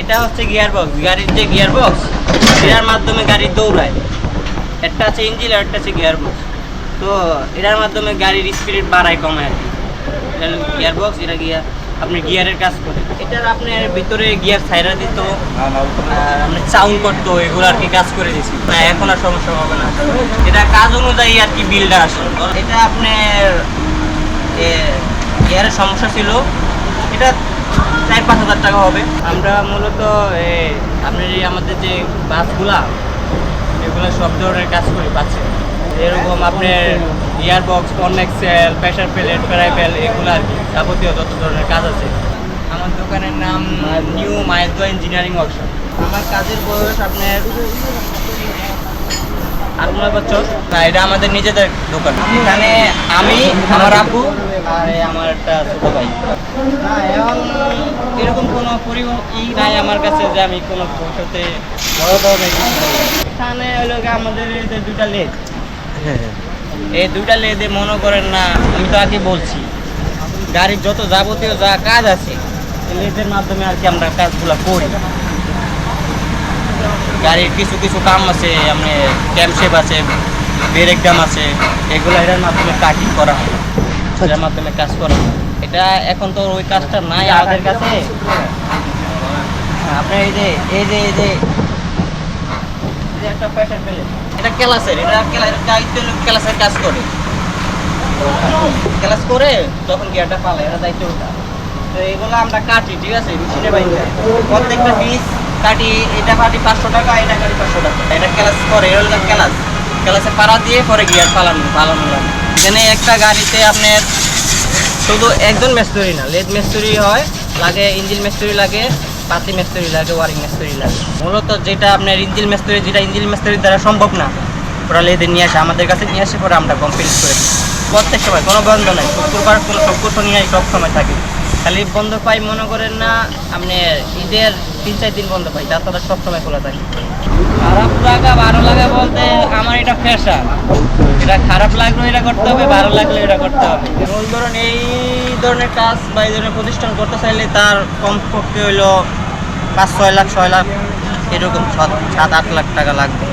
এটা হচ্ছে gear box গাড়ির যে গিয়ার বক্স এটার মাধ্যমে গাড়ি দৌড়ায়। একটা আছে ইঞ্জিন আর একটা আছে গিয়ার বক্স তো এটার মাধ্যমে গাড়ির স্পিড বাড়ায়, কমায় আর কি। গিয়ার বক্স এটা গিয়ার আপনি গিয়ারের কাজ করে এটার আপনার ভিতরে গিয়ার সাইরা দিত আপনি চাউন করতো, এগুলো আর কি কাজ করে দিয়েছি। না এখন আর সমস্যা হবে না। এটা কাজ অনুযায়ী আর কি বিলটা আসে। এটা আপনার গিয়ারের সমস্যা ছিল। এটা চার পাঁচ হাজার টাকা হবে। আমরা মূলত আপনার এই আমাদের যে বাসগুলা, এগুলো সব ধরনের কাজ করি বাসে। এরকম আপনার ইয়ার বক্স কনেক্সেল প্রেশার প্লেট ফেরাইবেল এগুলো আর কি, যাবতীয় যত ধরনের কাজ আছে। আমার দোকানের নাম নিউ মাইলদা ইঞ্জিনিয়ারিং ওয়ার্কশপ আমার কাজের বয়স আপনার আট নয় বছর। না, এটা আমাদের নিজেদের দোকান। এখানে আমি, আমার আপু আর আমার একটা ছোট ভাই। এখন ই নাই আমার কাছে যে আমি কোনো ভবিষ্যতে বড় ধরনের কিছু হলো আমাদের যে দুটা লেগ এই দুটা লেদে মনে করেন না আমি তো আগে বলছি গাড়ির যত যাবতীয় যা কাজ আছে লেদের মাধ্যমে আর কি আমরা কাজগুলো করি। গাড়ির কিছু কিছু কাম আছে আপনি ক্যাম্পশেপ আছে ব্রেক ডাম আছে এগুলো এটার মাধ্যমে কাটিং করা হয় এটার মাধ্যমে কাজ করা হয়। এটা এখন তো ওই কাজটা নাই আমাদের কাছে। আপনার এই যে এই যে এই যে। একটা এটা ক্লাসের এটা ক্লাসের দায়িত্ব হলো ক্লাসের কাজ করে। ক্লাস করে তখন গিয়ারটা পালে এটা দায়িত্ব ওটা তো এগুলো আমরা কাটি ঠিক আছে? মেশিনে বাইরে। প্রত্যেকটা পিস কাটি এটা কাটি পাঁচশো টাকা এটা কাটি পাঁচশো টাকা। এটা ক্লাস করে এটা হলো ক্লাস। ক্লাসে পাড়া দিয়ে পরে গিয়ার পালানো পালানো লাগে। এখানে একটা গাড়িতে আপনার শুধু একজন মেস্তুরি না লেদ মেস্তুরি হয় লাগে ইঞ্জিন মেস্তরি লাগে পাতি মেস্তরি লাগে, ওয়ারিং মেস্তরি লাগে। মূলত যেটা আপনার ইঞ্জিন মেস্তরি, যেটা ইঞ্জিন মেস্তরির দ্বারা সম্ভব না, ওরা লেদের নিয়ে আসে, আমাদের কাছে নিয়ে আসে, পরে আমরা কমপ্লিট করে দিই। প্রত্যেক সময়, কোনো বন্ধ নাই, শুক্রবার কোনো শুক্র শনি সব সময় থাকে। খালি বন্ধ পাই, মনে করেন না, আপনি ঈদের তিন চার দিন বন্ধ পাই তাছাড়া সব সময় খোলা থাকে। খারাপ লাগা, ভালো লাগা বলতে আমার এটা পেশা। এটা খারাপ লাগলেও এটা করতে হবে, ভালো লাগলে এটা করতে হবে। মূল ধরুন, এই ধরনের কাজ বা এই ধরনের প্রতিষ্ঠান করতে চাইলে তার কমপক্ষে হইল পাঁচ ছয় লাখ ছয় লাখ এরকম সাত আট লাখ টাকা লাগবে।